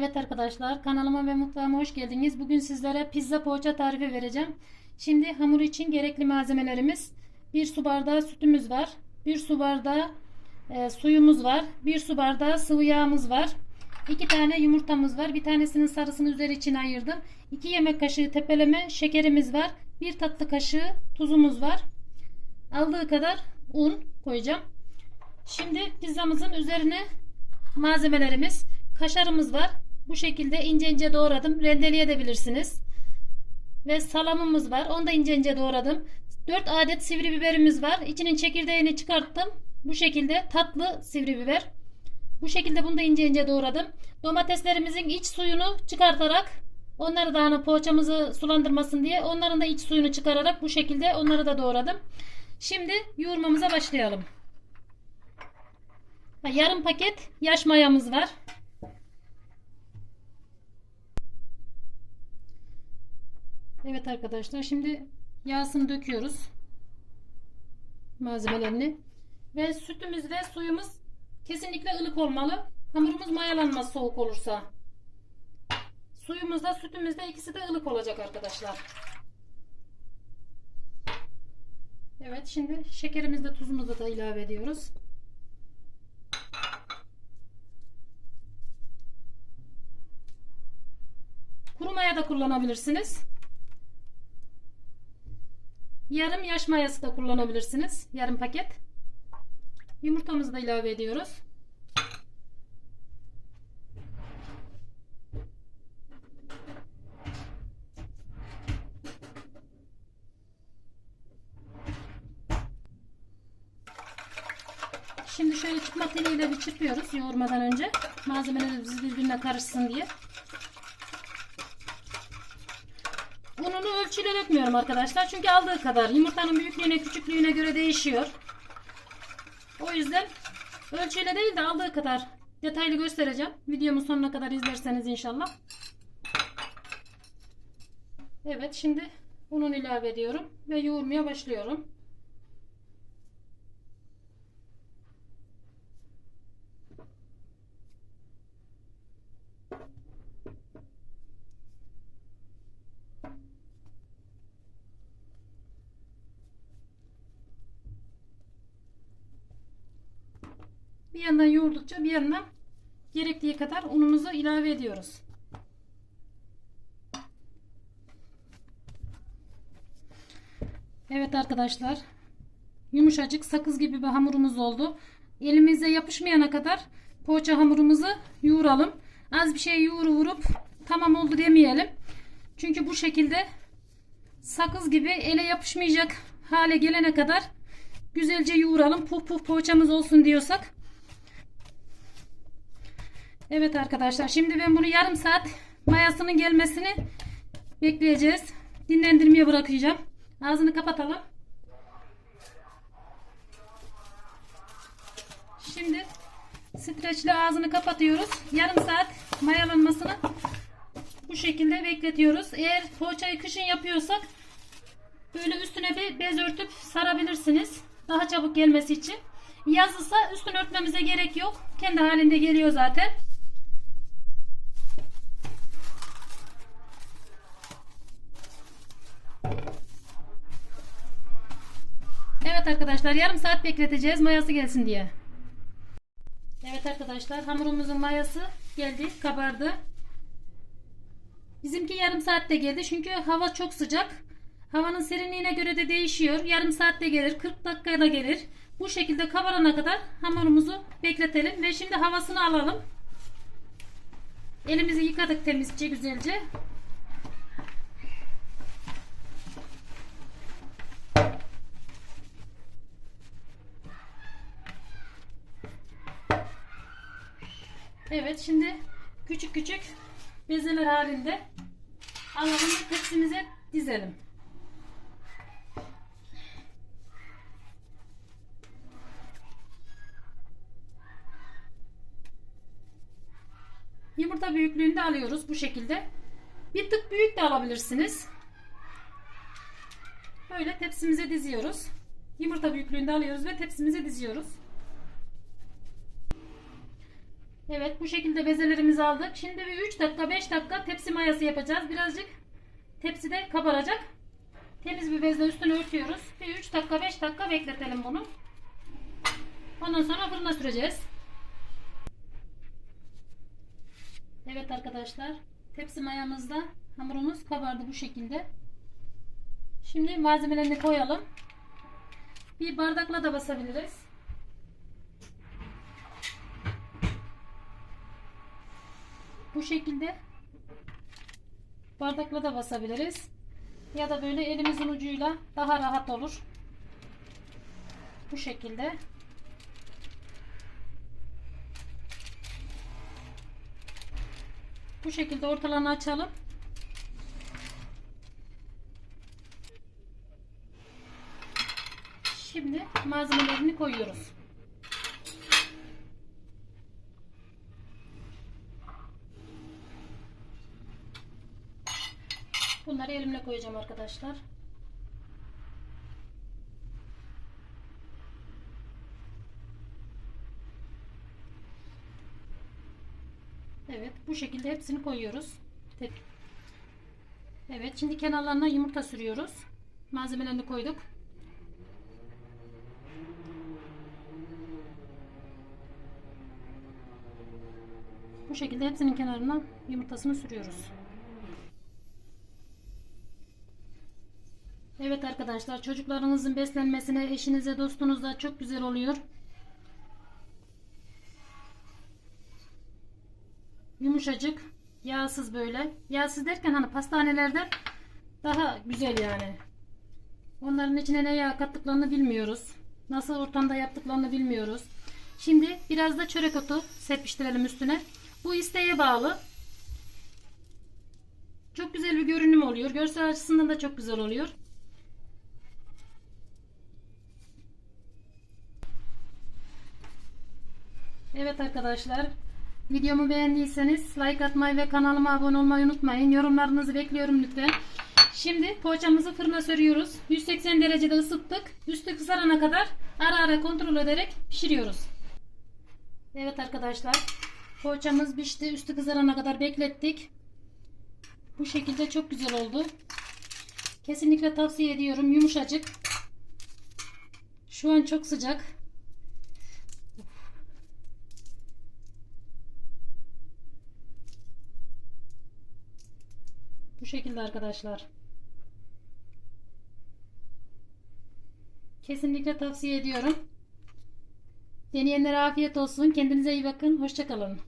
Evet arkadaşlar kanalıma ve mutfağıma hoş geldiniz. Bugün sizlere pizza poğaça tarifi vereceğim. Şimdi hamur için gerekli malzemelerimiz 1 su bardağı sütümüz var. 1 su bardağı e, suyumuz var. 1 su bardağı sıvı yağımız var. 2 tane yumurtamız var. Bir tanesinin sarısını üzeri için ayırdım. 2 yemek kaşığı tepeleme şekerimiz var. 1 tatlı kaşığı tuzumuz var. Aldığı kadar un koyacağım. Şimdi pizzamızın üzerine malzemelerimiz kaşarımız var. Bu şekilde ince ince doğradım. Rendeleyebilirsiniz. Ve salamımız var. Onu da ince ince doğradım. 4 adet sivri biberimiz var. İçinin çekirdeğini çıkarttım. Bu şekilde tatlı sivri biber. Bu şekilde bunu da ince ince doğradım. Domateslerimizin iç suyunu çıkartarak onları da hani poğaçamızı sulandırmasın diye onların da iç suyunu çıkararak bu şekilde onları da doğradım. Şimdi yoğurmamıza başlayalım. Yarım paket yaş mayamız var. Evet arkadaşlar şimdi yağsını döküyoruz. Malzemelerini. Ve sütümüz ve suyumuz kesinlikle ılık olmalı. Hamurumuz mayalanmaz soğuk olursa. Suyumuzda sütümüzde ikisi de ılık olacak arkadaşlar. Evet şimdi şekerimizi tuzumuzu da ilave ediyoruz. Kuru maya da kullanabilirsiniz. Yarım yaş mayası da kullanabilirsiniz. Yarım paket. Yumurtamızı da ilave ediyoruz. Şimdi şöyle çırpma teliyle bir çırpıyoruz yoğurmadan önce. Malzemelerimiz birbirine karışsın diye. Ununu ölçüyle dökmüyorum arkadaşlar. Çünkü aldığı kadar. Yumurtanın büyüklüğüne küçüklüğüne göre değişiyor. O yüzden ölçüyle değil de aldığı kadar detaylı göstereceğim. Videomun sonuna kadar izlerseniz inşallah. Evet şimdi ununu ilave ediyorum. Ve yoğurmaya başlıyorum. Bir yandan yoğurdukça bir yandan gerektiği kadar unumuzu ilave ediyoruz. Evet arkadaşlar. Yumuşacık sakız gibi bir hamurumuz oldu. Elimize yapışmayana kadar poğaça hamurumuzu yoğuralım. Az bir şey yoğuru vurup tamam oldu demeyelim. Çünkü bu şekilde sakız gibi ele yapışmayacak hale gelene kadar güzelce yoğuralım. Puf puf poğaçamız olsun diyorsak. Evet arkadaşlar şimdi ben bunu yarım saat mayasının gelmesini bekleyeceğiz. Dinlendirmeye bırakacağım. Ağzını kapatalım. Şimdi streçle ağzını kapatıyoruz. Yarım saat mayalanmasını bu şekilde bekletiyoruz. Eğer poğaçayı kışın yapıyorsak böyle üstüne bir bez örtüp sarabilirsiniz. Daha çabuk gelmesi için. Yazılsa üstünü örtmemize gerek yok. Kendi halinde geliyor zaten. Evet arkadaşlar yarım saat bekleteceğiz mayası gelsin diye. Evet arkadaşlar hamurumuzun mayası geldi kabardı. Bizimki yarım saatte geldi çünkü hava çok sıcak. Havanın serinliğine göre de değişiyor. Yarım saatte gelir 40 dakikada gelir. Bu şekilde kabarana kadar hamurumuzu bekletelim ve şimdi havasını alalım. Elimizi yıkadık temizce güzelce. Evet şimdi küçük küçük bezeler halinde alalım ve tepsimize dizelim. Yumurta büyüklüğünde alıyoruz bu şekilde. Bir tık büyük de alabilirsiniz. Böyle tepsimize diziyoruz. Yumurta büyüklüğünde alıyoruz ve tepsimize diziyoruz. Evet bu şekilde bezelerimizi aldık. Şimdi bir 3 dakika 5 dakika tepsi mayası yapacağız. Birazcık tepside kabaracak. Temiz bir bezle üstünü örtüyoruz. Bir 3 dakika 5 dakika bekletelim bunu. Ondan sonra fırına süreceğiz. Evet arkadaşlar. Tepsi mayamızda hamurumuz kabardı bu şekilde. Şimdi malzemelerini koyalım. Bir bardakla da basabiliriz. Bu şekilde bardakla da basabiliriz. Ya da böyle elimizin ucuyla daha rahat olur. Bu şekilde. Bu şekilde ortalarını açalım. Şimdi malzemelerini koyuyoruz. Bunları elimle koyacağım arkadaşlar. Evet bu şekilde hepsini koyuyoruz. Evet şimdi kenarlarına yumurta sürüyoruz. Malzemelerini koyduk. Bu şekilde hepsinin kenarına yumurtasını sürüyoruz. Evet arkadaşlar çocuklarınızın beslenmesine eşinize dostunuza çok güzel oluyor. Yumuşacık yağsız böyle. Yağsız derken hani pastanelerde daha güzel yani. Onların içine ne yağ kattıklarını bilmiyoruz. Nasıl ortamda yaptıklarını bilmiyoruz. Şimdi biraz da çörek otu serpiştirelim üstüne. Bu isteğe bağlı. Çok güzel bir görünüm oluyor. Görsel açısından da çok güzel oluyor. Evet arkadaşlar. Videomu beğendiyseniz like atmayı ve kanalıma abone olmayı unutmayın. Yorumlarınızı bekliyorum lütfen. Şimdi poğaçamızı fırına sürüyoruz. 180 derecede ısıttık. Üstü kızarana kadar ara ara kontrol ederek pişiriyoruz. Evet arkadaşlar. Poğaçamız pişti. Üstü kızarana kadar beklettik. Bu şekilde çok güzel oldu. Kesinlikle tavsiye ediyorum. Yumuşacık. Şu an çok sıcak. Bu şekilde arkadaşlar. Kesinlikle tavsiye ediyorum. Deneyenlere afiyet olsun. Kendinize iyi bakın. Hoşçakalın.